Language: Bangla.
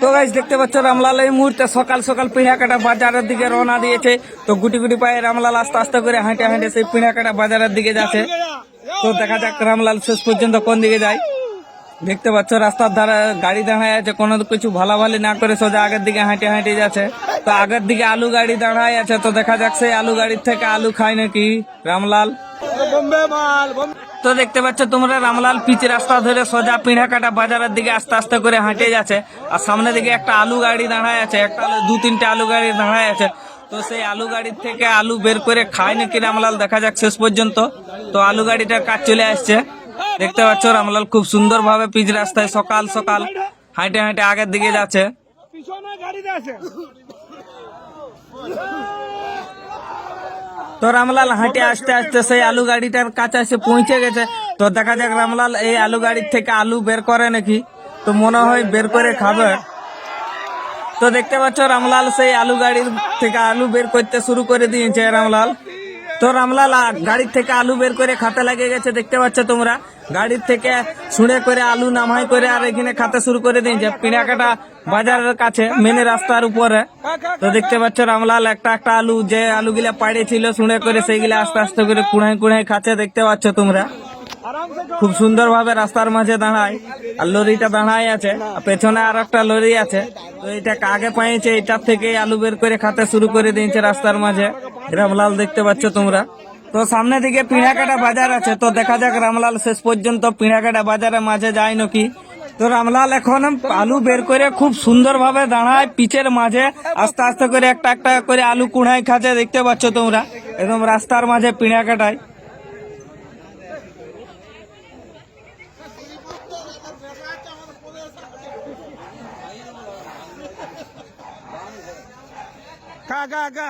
তো গাইজ দেখতে পাচ্ছ রামলাল এই মুহূর্তে সকাল সকাল পিঁড়াকাটা বাজারের দিকে রওনা দিয়েছে। তো গুটি গুটি পায়ে রামলাল আস্তে আস্তে করে হাঁটে হাঁটে সেই পিঁড়াকাটা বাজারের দিকে যাচ্ছে। তো দেখা যাক রামলাল শেষ পর্যন্ত কোন দিকে যায়। দেখতে পাচ্ছ রাস্তার ধারে গাড়ি দাঁড়ায় আছে, কোনো কিছু ভালাভালি না করে সোজা আগের দিকে হাঁটে হাঁটে যাচ্ছে। তো আগের দিকে আলু গাড়ি দাঁড়ায় আছে, তো দেখা যাক সেই আলু গাড়ির থেকে আলু খায় নাকি রামলাল। তো দেখতে পাচ্ছ তোমরা রামলাল পিচ রাস্তা ধরে সোজা পিঁড়াকাটা বাজারের দিকে আস্তে আস্তে করে হাঁটে যাচ্ছে। আর সামনে দিকে একটা আলু গাড়ি দাঁড়ায় আছে, একটা দু তিনটে আলু গাড়ি দাঁড়ায় আছে। তো সেই আলু গাড়ির থেকে আলু বের করে খায় নাকি রামলাল? দেখা যাক শেষ পর্যন্ত। তো আলু গাড়িটার কাজ চলে আসছে। দেখতে পাচ্ছ রামলাল খুব সুন্দর ভাবে পিচ রাস্তায় সকাল সকাল হাঁটে হাঁটে আগের দিকে যাচ্ছে। পিছনে তো রামলাল হাঁটে আসতে আসতে সেই আলু গাড়িটার কাছে এসে পৌঁছে গেছে। তো দেখা যাক রামলাল এই আলু গাড়ির থেকে আলু বের করে নাকি? তো মনে হয় বের করে খাবে। তো দেখতে পাচ্ছ রামলাল সেই আলু গাড়ির থেকে আলু বের করতে শুরু করে দিয়েছে রামলাল। তো রামলাল গাড়ির থেকে আলু বের করে খাতে লাগে গেছে, দেখতে পাচ্ছ তোমরা? গাড়ির থেকে শুনে করে আলু, নামাই করে আর এখানে খাতে শুরু করে দিয়েছে। পিনাকাটা বাজারের কাছে মেনে রাস্তার উপরে। তো দেখতে পাচ্ছ রামলাল, একটা একটা আলু, যে আলুগুলা পাড়িয়েছিল শুনে করে সেইগুলা আস্তে আস্তে করে কুড়াই কুড়াই খাচ্ছে, দেখতে পাচ্ছ তোমরা? খুব সুন্দর ভাবে রাস্তার মাঝে দাঁড়ায়, আর লরিটা দাঁড়ায় আছে, আর পেছনে আর একটা লরি আছে। তো এটা আগে পাইছে, এটার থেকে আলু বের করে খাতে শুরু করে দিয়েছে রাস্তার মাঝে। রামলাল দেখতে পাচ্ছ তোমরা। তো সামনে দিকে পিঁড়াকাটা বাজার আছে, তো দেখা যাক রামলাল শেষ পর্যন্ত পিঁড়াকাটা বাজারের মাঝে যায় নাকি। তো রামলাল এখন আলু বের করে খুব সুন্দর ভাবে দাঁড়ায় পিচের মাঝে, আস্তে আস্তে করে একটা একটা করে আলু কুড়াই খাচ্ছে, দেখতে পাচ্ছ তোমরা। একদম রাস্তার মাঝে পিঁড়াকাটায় খা খা খা